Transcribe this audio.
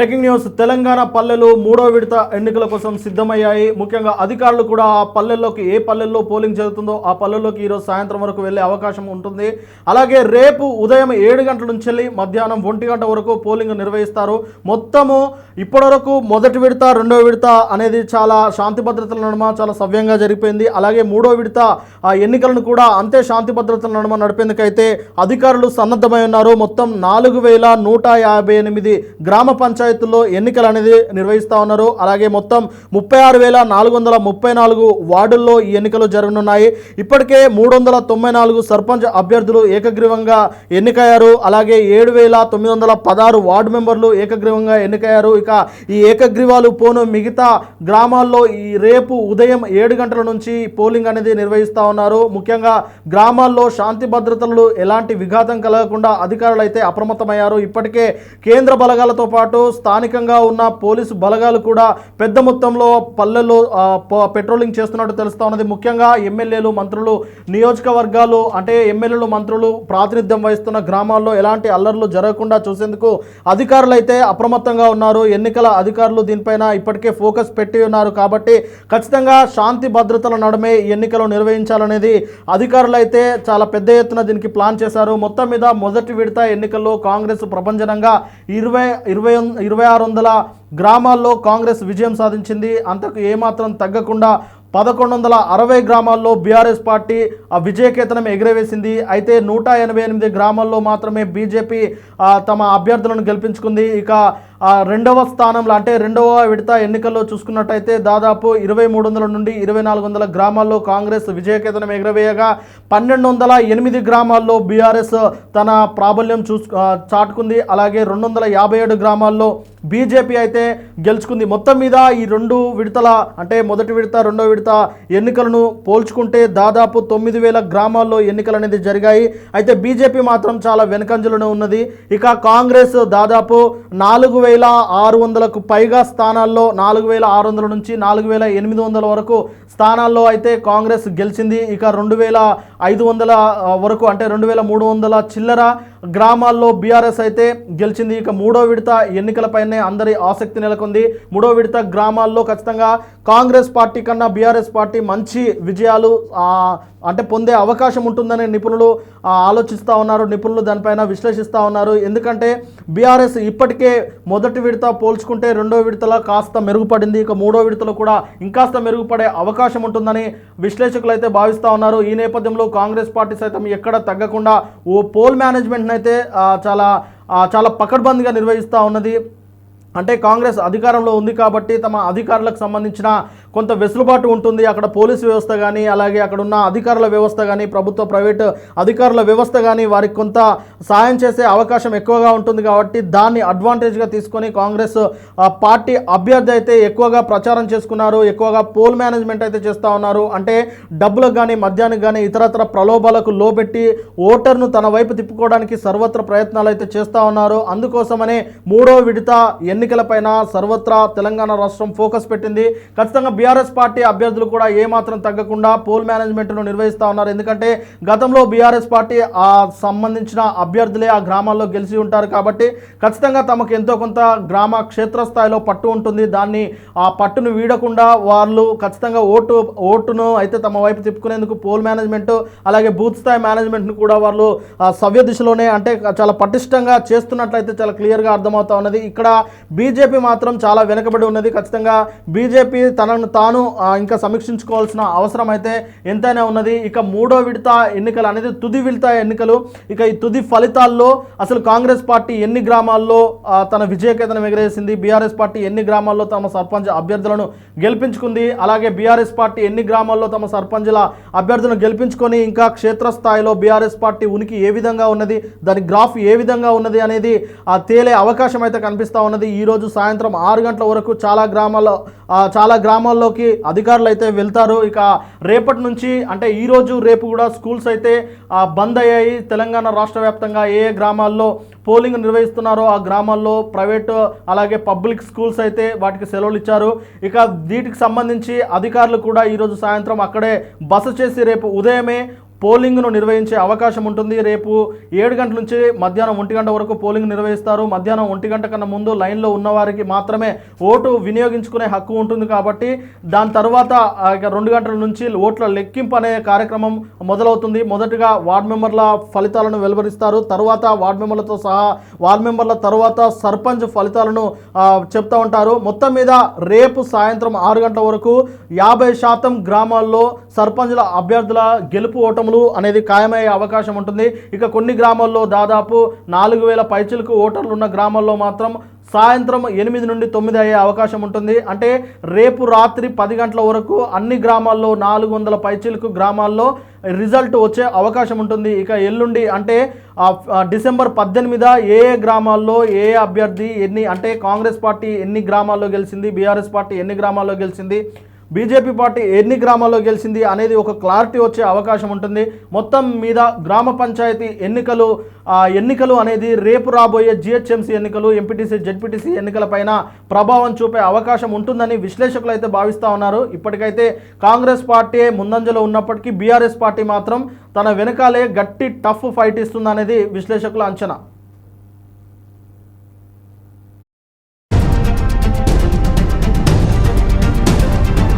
Breaking news. Telangana పల్లెలు మూడో విడత ఎన్నికల కోసం సిద్ధమయ్యాయి. ముఖ్యంగా అధికారులు కూడా ఆ పల్లెల్లోకి ఏ పల్లెల్లో పోలింగ్ జరుగుతుందో ఆ పల్లెల్లోకి ఈరోజు సాయంత్రం వరకు వెళ్ళే అవకాశం ఉంటుంది. అలాగే రేపు ఉదయం ఏడు గంటల నుంచి వెళ్ళి మధ్యాహ్నం ఒంటి గంట వరకు పోలింగ్ నిర్వహిస్తారు. మొత్తము ఇప్పటివరకు మొదటి విడత రెండో విడత అనేది చాలా శాంతి భద్రతల నడుమ చాలా సవ్యంగా జరిగిపోయింది. అలాగే మూడో విడత ఆ ఎన్నికలను కూడా అంతే శాంతి భద్రతల నడుమ నడిపేందుకైతే అధికారులు సన్నద్ధమై ఉన్నారు. మొత్తం నాలుగు వేల నూట యాభై ఎనిమిది గ్రామ పంచాయతీల్లో ఎన్నికలు అనేది నిర్వహిస్తూ ఉన్నారు. అలాగే మొత్తం ముప్పై ఆరు వేల నాలుగు వందల ముప్పై నాలుగు వార్డుల్లో ఈ ఎన్నికలు జరగనున్నాయి. ఇప్పటికే మూడు వందల తొంభై నాలుగు సర్పంచ్ అభ్యర్థులు ఏకగ్రీవంగా ఎన్నికయ్యారు. అలాగే ఏడు వేల తొమ్మిది వందల పదహారు వార్డు మెంబర్లు ఏకగ్రీవంగా ఎన్నికయ్యారు. ఇక ఈ ఏకగ్రీవాలు పోను మిగతా గ్రామాల్లో ఈ రేపు ఉదయం ఏడు గంటల నుంచి పోలింగ్ అనేది నిర్వహిస్తూ ఉన్నారు. ముఖ్యంగా గ్రామాల్లో శాంతి భద్రతలు ఎలాంటి విఘాతం కలగకుండా అధికారులు అయితే అప్రమత్తమయ్యారు. ఇప్పటికే కేంద్ర బలగాలతో పాటు స్థానికంగా ఉన్న పోలీసు బలగాలు కూడా పెద్ద మొత్తంలో పల్లెల్లో పెట్రోలింగ్ చేస్తున్నట్టు తెలుస్తూ ఉన్నది. ముఖ్యంగా ఎమ్మెల్యేలు మంత్రులు నియోజకవర్గాలు అంటే ఎమ్మెల్యేలు మంత్రులు ప్రాతినిధ్యం వహిస్తున్న గ్రామాల్లో ఎలాంటి అల్లర్లు జరగకుండా చూసేందుకు అధికారులు అయితే అప్రమత్తంగా ఉన్నారు. ఎన్నికల అధికారులు దీనిపైన ఇప్పటికే ఫోకస్ పెట్టి ఉన్నారు కాబట్టి ఖచ్చితంగా శాంతి భద్రతల నడుమే ఎన్నికలు నిర్వహించాలనేది అధికారులు అయితే చాలా పెద్ద ఎత్తున దీనికి ప్లాన్ చేశారు. మొత్తం మీద మొదటి విడత ఎన్నికల్లో కాంగ్రెస్ ప్రపంచనంగా ఇరవై ఇరవై ఇరవై ఆరు వందల గ్రామాల్లో కాంగ్రెస్ విజయం సాధించింది. అంతకు ఏమాత్రం తగ్గకుండా పదకొండు వందల అరవై గ్రామాల్లో బీఆర్ఎస్ పార్టీ ఆ విజయకేతనం ఎగురవేసింది. అయితే నూట ఎనభై ఎనిమిది గ్రామాల్లో మాత్రమే బీజేపీ తమ అభ్యర్థులను గెలిపించుకుంది. ఇక రెండవ స్థానంలో అంటే రెండవ విడత ఎన్నికల్లో చూసుకున్నట్టయితే దాదాపు ఇరవై మూడు వందల నుండి ఇరవై నాలుగు వందల గ్రామాల్లో కాంగ్రెస్ విజయకేతనం ఎగరవేయగా పన్నెండు వందల ఎనిమిది గ్రామాల్లో బీఆర్ఎస్ తన ప్రాబల్యం చూసు చాటుకుంది. అలాగే రెండు వందల యాభై ఏడు గ్రామాల్లో బీజేపీ అయితే గెలుచుకుంది. మొత్తం మీద ఈ రెండు విడతల అంటే మొదటి విడత రెండో విడత ఎన్నికలను పోల్చుకుంటే దాదాపు తొమ్మిది వేల గ్రామాల్లో ఎన్నికలు అనేది జరిగాయి. అయితే బీజేపీ మాత్రం చాలా వెనుకంజలోనే ఉన్నది. ఇక కాంగ్రెస్ దాదాపు నాలుగు వేల ఆరు వందలకు పైగా స్థానాల్లో నాలుగు వేల ఆరు వందల నుంచి నాలుగు వేల ఎనిమిది వందల వరకు స్థానాల్లో అయితే కాంగ్రెస్ గెలిచింది. ఇక రెండు వేల ఐదు వందల వరకు అంటే రెండు వేల మూడు వందల చిల్లర గ్రామాల్లో బీఆర్ఎస్ అయితే గెలిచింది. ఇక మూడో విడత ఎన్నికలపైనే అందరి ఆసక్తి నెలకొంది. మూడో విడత గ్రామాల్లో ఖచ్చితంగా కాంగ్రెస్ పార్టీ కన్నా బీఆర్ఎస్ పార్టీ మంచి విజయాలు అంటే పొందే అవకాశం ఉంటుందని నిపుణులు ఆలోచిస్తూ ఉన్నారు. నిపుణులు దానిపైన విశ్లేషిస్తూ ఉన్నారు. ఎందుకంటే బీఆర్ఎస్ ఇప్పటికే మొదటి విడత పోల్చుకుంటే రెండో విడతలో కాస్త మెరుగుపడింది. ఇక మూడో విడతలో కూడా ఇంకాస్త మెరుగుపడే అవకాశం ఉంటుందని విశ్లేషకులు అయితే భావిస్తూ ఉన్నారు. ఈ నేపథ్యంలో కాంగ్రెస్ పార్టీ సైతం ఎక్కడ తగ్గకుండా ఓ పోల్ మేనేజ్మెంట్ని అయితే చాలా చాలా పకడ్బందీగా నిర్వహిస్తూ ఉన్నది. అంటే కాంగ్రెస్ అధికారంలో ఉంది కాబట్టి తమ అధికారులకు సంబంధించిన కొంత వెసులుబాటు ఉంటుంది. అక్కడ పోలీసు వ్యవస్థ కానీ అలాగే అక్కడ ఉన్న అధికారుల వ్యవస్థ కానీ ప్రభుత్వ ప్రైవేటు అధికారుల వ్యవస్థ కానీ వారికి కొంత సాయం చేసే అవకాశం ఎక్కువగా ఉంటుంది కాబట్టి దాన్ని అడ్వాంటేజ్గా తీసుకొని కాంగ్రెస్ పార్టీ అభ్యర్థి అయితే ఎక్కువగా ప్రచారం చేసుకున్నారు. ఎక్కువగా పోల్ మేనేజ్మెంట్ అయితే చేస్తూ ఉన్నారు. అంటే డబ్బులకు కానీ మద్యానికి కానీ ఇతరత్ర ప్రలోభాలకు లోబెట్టి ఓటర్ను తన వైపు తిప్పుకోవడానికి సర్వత్ర ప్రయత్నాలు అయితే చేస్తూ ఉన్నారు. అందుకోసమనే మూడో విడత ఎన్నికలపైన సర్వత్రా తెలంగాణ రాష్ట్రం ఫోకస్ పెట్టింది. ఖచ్చితంగా బీఆర్ఎస్ పార్టీ అభ్యర్థులు కూడా ఏమాత్రం తగ్గకుండా పోల్ మేనేజ్మెంట్ను నిర్వహిస్తూ ఉన్నారు. ఎందుకంటే గతంలో బీఆర్ఎస్ పార్టీ ఆ సంబంధించిన అభ్యర్థులే ఆ గ్రామాల్లో గెలిచి ఉంటారు కాబట్టి ఖచ్చితంగా తమకు ఎంతో కొంత గ్రామ క్షేత్రస్థాయిలో పట్టు ఉంటుంది. దాన్ని ఆ పట్టును వీడకుండా వాళ్ళు ఖచ్చితంగా ఓటు ఓటును అయితే తమ వైపు తిప్పుకునేందుకు పోల్ మేనేజ్మెంట్ అలాగే బూత్ స్థాయి మేనేజ్మెంట్ను కూడా వాళ్ళు ఆ, సవ్య దిశలోనే అంటే చాలా పటిష్టంగా చేస్తున్నట్లయితే చాలా క్లియర్గా అర్థమవుతా ఉన్నది. ఇక్కడ బీజేపీ మాత్రం చాలా వెనుకబడి ఉన్నది. ఖచ్చితంగా బీజేపీ తనను తాను ఇంకా సమీక్షించుకోవాల్సిన అవసరం అయితే ఎంతైనా ఉన్నది. ఇక మూడో విడత ఎన్నికలు అనేది తుది విడత ఎన్నికలు. ఇక ఈ తుది ఫలితాల్లో అసలు కాంగ్రెస్ పార్టీ ఎన్ని గ్రామాల్లో తన విజయకేతనం ఎగరేసింది? బీఆర్ఎస్ పార్టీ ఎన్ని గ్రామాల్లో తమ సర్పంచ్ అభ్యర్థులను గెలిపించుకుంది? అలాగే బీఆర్ఎస్ పార్టీ ఎన్ని గ్రామాల్లో తమ సర్పంచుల అభ్యర్థులను గెలిపించుకొని ఇంకా క్షేత్రస్థాయిలో బీఆర్ఎస్ పార్టీ ఉనికి ఏ విధంగా ఉన్నది? దాని గ్రాఫ్ ఏ విధంగా ఉన్నది అనేది తేలే అవకాశం అయితే కనిపిస్తూ ఉన్నది. ఈరోజు సాయంత్రం ఆరు గంటల వరకు చాలా గ్రామాల్లో చాలా గ్రామాల్లో గ్రామాల్లోకి అధికారులు అయితే వెళ్తారు. ఇక రేపటి నుంచి అంటే ఈ రోజు రేపు కూడా స్కూల్స్ అయితే బంద్ అయ్యాయి. తెలంగాణ రాష్ట్ర వ్యాప్తంగా ఏ ఏ గ్రామాల్లో పోలింగ్ నిర్వహిస్తున్నారో ఆ గ్రామాల్లో ప్రైవేట్ అలాగే పబ్లిక్ స్కూల్స్ అయితే వాటికి సెలవులు ఇచ్చారు. ఇక వీటికి సంబంధించి అధికారులు కూడా ఈరోజు సాయంత్రం అక్కడే బస చేసి రేపు ఉదయమే పోలింగ్ను నిర్వహించే అవకాశం ఉంటుంది. రేపు ఏడు గంటల నుంచి మధ్యాహ్నం ఒంటి గంట వరకు పోలింగ్ నిర్వహిస్తారు. మధ్యాహ్నం ఒంటి గంట కన్నా ముందు లైన్లో ఉన్నవారికి మాత్రమే ఓటు వినియోగించుకునే హక్కు ఉంటుంది కాబట్టి దాని తర్వాత రెండు గంటల నుంచి ఓట్ల లెక్కింపు అనే కార్యక్రమం మొదలవుతుంది. మొదటగా వార్డ్ మెంబర్ల ఫలితాలను వెలువరిస్తారు. తర్వాత వార్డ్ మెంబర్లతో సహా వార్డ్ మెంబర్ల తర్వాత సర్పంచ్ ఫలితాలను చెప్తా ఉంటారు. మొత్తం మీద రేపు సాయంత్రం ఆరు గంటల వరకు యాభై శాతం గ్రామాల్లో సర్పంచ్ల అభ్యర్థుల గెలుపు ఓటములు అనేది ఖాయమయ్యే అవకాశం ఉంటుంది. ఇక కొన్ని గ్రామాల్లో దాదాపు నాలుగు వేల పైచులకు ఓటర్లు ఉన్న గ్రామాల్లో మాత్రం సాయంత్రం ఎనిమిది నుండి తొమ్మిది అయ్యే అవకాశం ఉంటుంది. అంటే రేపు రాత్రి పది గంటల వరకు అన్ని గ్రామాల్లో నాలుగు వందల పైచీలకు గ్రామాల్లో రిజల్ట్ వచ్చే అవకాశం ఉంటుంది. ఇక ఎల్లుండి అంటే డిసెంబర్ పద్దెనిమిద ఏ ఏ గ్రామాల్లో ఏ అభ్యర్థి ఎన్ని అంటే కాంగ్రెస్ పార్టీ ఎన్ని గ్రామాల్లో గెలిచింది బీఆర్ఎస్ పార్టీ ఎన్ని గ్రామాల్లో గెలిచింది బీజేపీ పార్టీ ఎన్ని గ్రామాల్లో గెలిచింది అనేది ఒక క్లారిటీ వచ్చే అవకాశం ఉంటుంది. మొత్తం మీద గ్రామ పంచాయతీ ఎన్నికలు ఎన్నికలు అనేది రేపు రాబోయే జిహెచ్ఎంసీ ఎన్నికలు ఎంపీటీసీ జెడ్పీటీసీ ఎన్నికలపైన ప్రభావం చూపే అవకాశం ఉంటుందని విశ్లేషకులు అయితే భావిస్తూ ఉన్నారు. ఇప్పటికైతే కాంగ్రెస్ పార్టీ ముందంజలో ఉన్నప్పటికీ బీఆర్ఎస్ పార్టీ మాత్రం తన వెనకాలే గట్టి టఫ్ ఫైట్ ఇస్తుందనేది విశ్లేషకుల అంచనా.